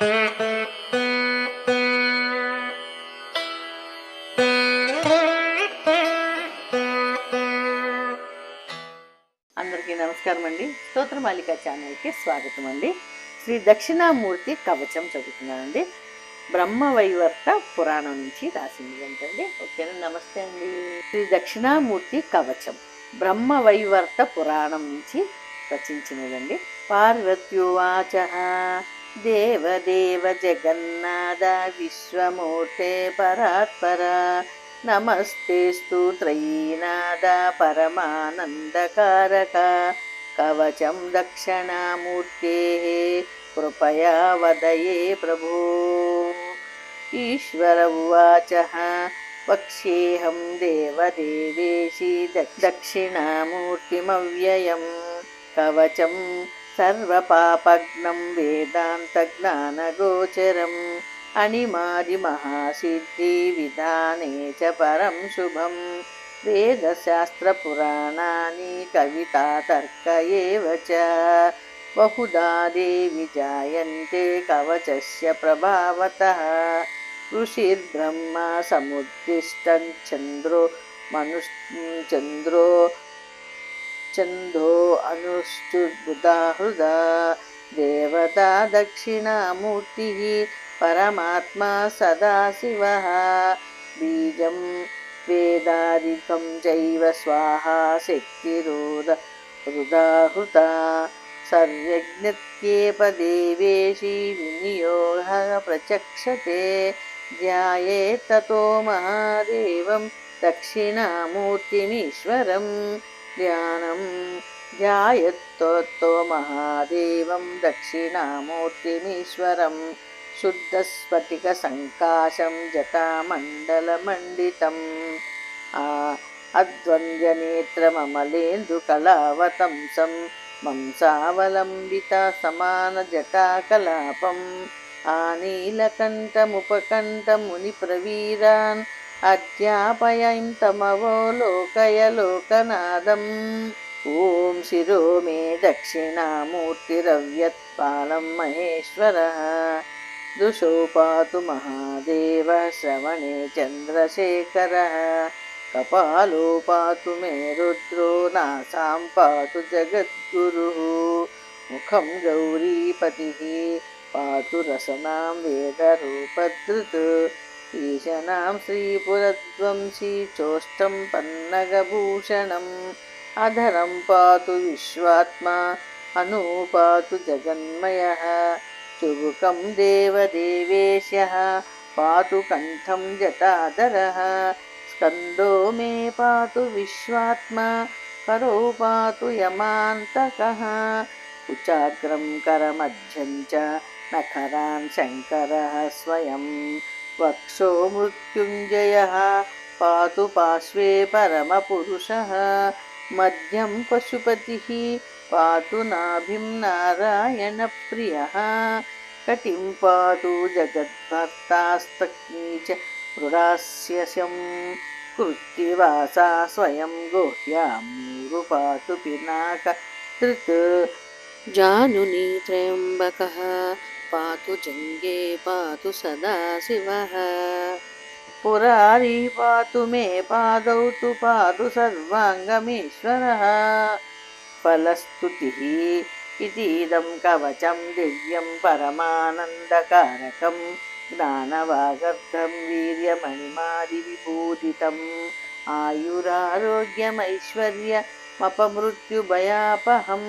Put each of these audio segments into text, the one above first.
అందరికీ నమస్కారం అండి. స్తోత్రమాలిక ఛానల్కి స్వాగతం అండి. శ్రీ దక్షిణామూర్తి కవచం చదువుతున్నానండి. బ్రహ్మవైవర్త పురాణం నుంచి రాసింది ఏంటండి? ఓకేనా? నమస్తే అండి. శ్రీ దక్షిణామూర్తి కవచం. బ్రహ్మవైవర్త పురాణం నుంచి రచించినదండి. పార్వత్యువాచ. దేవదేవ జగన్నాథ విశ్వమూర్తే పరాత్పర. నమస్తేస్తు త్రయీనాథ పరమానందకారక. కవచం దక్షిణామూర్తే కృపయా వదయే ప్రభో. ఈశ్వర ఉవాచ వక్ష్యేహం దేవదేవేశి దక్షిణామూర్తిమవ్యయం. కవచం సర్వపాపగ్నం వేదాంతజ్ఞానగోచరం. అణిమాది మహాసిద్ధి విధానే చ పరం శుభం. వేదశాస్త్రపురాణాని కవితాతర్క ఏవ చ. బహుదా దేవి జాయంతే కవచస్య ప్రభావతः. ఋషిర్బ్రహ్మ సముద్దిష్టం చంద్రో మను చంద్రో చందో అనుష్ఠుబుధాహృదా దేవతా దక్షిణామూర్తి పరమాత్మా సదాశివः బీజం వేదాదికం చైవ స్వాహా శక్తిరోద హృదాహృత సర్వజ్ఞత్యేపదేవేశీ వినియోగ ప్రచక్షతే ధ్యాయే తతో మహాదేవం దక్షిణామూర్తిమీశ్వరం. ధ్యానం ధ్యాయత్తో మహాదేవం దక్షిణామూర్తిమీశ్వరం శుద్ధస్ఫటిక సంకాశం జటామండలమండితం ఆ అద్వంద్యనేత్రమమలేందుకళావతంసం మంసావలంబిత సమాన జటాకలాపం ఆనీలకంఠముపకంఠముని ప్రవీరాన్ లోకనాదం. ఓం శిరో మే దక్షిణామూర్తిరవ్యత్పాలం మహేశ్వర. దృశో పాతు మహాదేవ శ్రవణే చంద్రశేఖర. కపాలో పాతు మే రుద్రో నాసాం పాతు జగద్గురు. ముఖం గౌరీపతి పాతు రసనాం వేదరూపధృత్ ईशनां श्रीपुरत्वं श्रीचोष्टं पन्नगभूषणम् अधरं पातु विश्वात्मा, अनुपातु जगन्मयः। चुबुकं देवदेवेश्यः, पातु कण्ठं जटाधरः। स्कन्दो मे पातु विश्वात्मा, करो पातु यमान्तकः। कुचाग्रं करमध्यं च नखरान् शङ्करः स्वयम्। वक्षो मृत्युञ्जयः पातु पार्श्वे परमपुरुषः। मध्यं पशुपतिः पातु नाभिं नारायणप्रियः। कटिं पातु जगद्भर्तास्तक्नी च मृडास्यशं कृत्तिवासा स्वयं गोह्यां पातु पिनाक। त्रित् जानुनी त्र्यम्बकः। पातु जङ्गे पातु सदा शिवः पुरारी पातु मे पादौ तु पातु सर्वाङ्गमीश्वरः फलस्तुतिः इतीदं कवचं दिव्यं परमानन्दकारकं ज्ञानवागर्थं वीर्यमणिमादिविपूरितम् आयुरारोग्यमैश्वर्यमपमृत्युभयापहं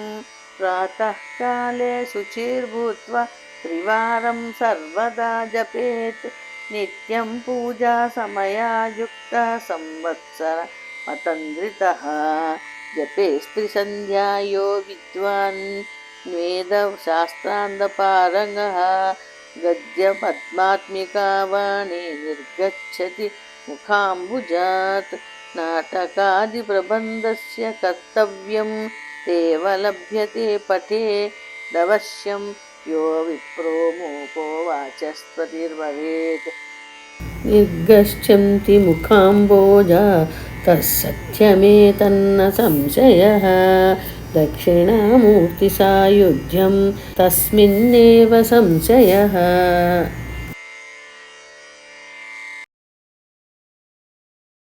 प्रातःकाले शुचिर्भूत्वा त्रिवारं सर्वदा जपेत्। नित्यं पूजासमयायुक्तः संवत्सरमतन्द्रितः जपे स्त्रिसन्ध्यायो विद्वान्। वेदशास्त्रान्तपारङ्गः गद्यपद्मात्मिका वाणी निर्गच्छति मुखाम्बुजात्। नाटकादिप्रबन्धस्य कर्तव्यं। तेव लभ्यते पठे। दवश्यं यो विप्रो मूको वाचस्पतिर्भवेत्। निर्गच्छन्ति मुखाम्बोजा तत्सत्यमेतन्न संशयः। दक्षिणामूर्तिसायुज्यं तस्मिन्नेव संशयः।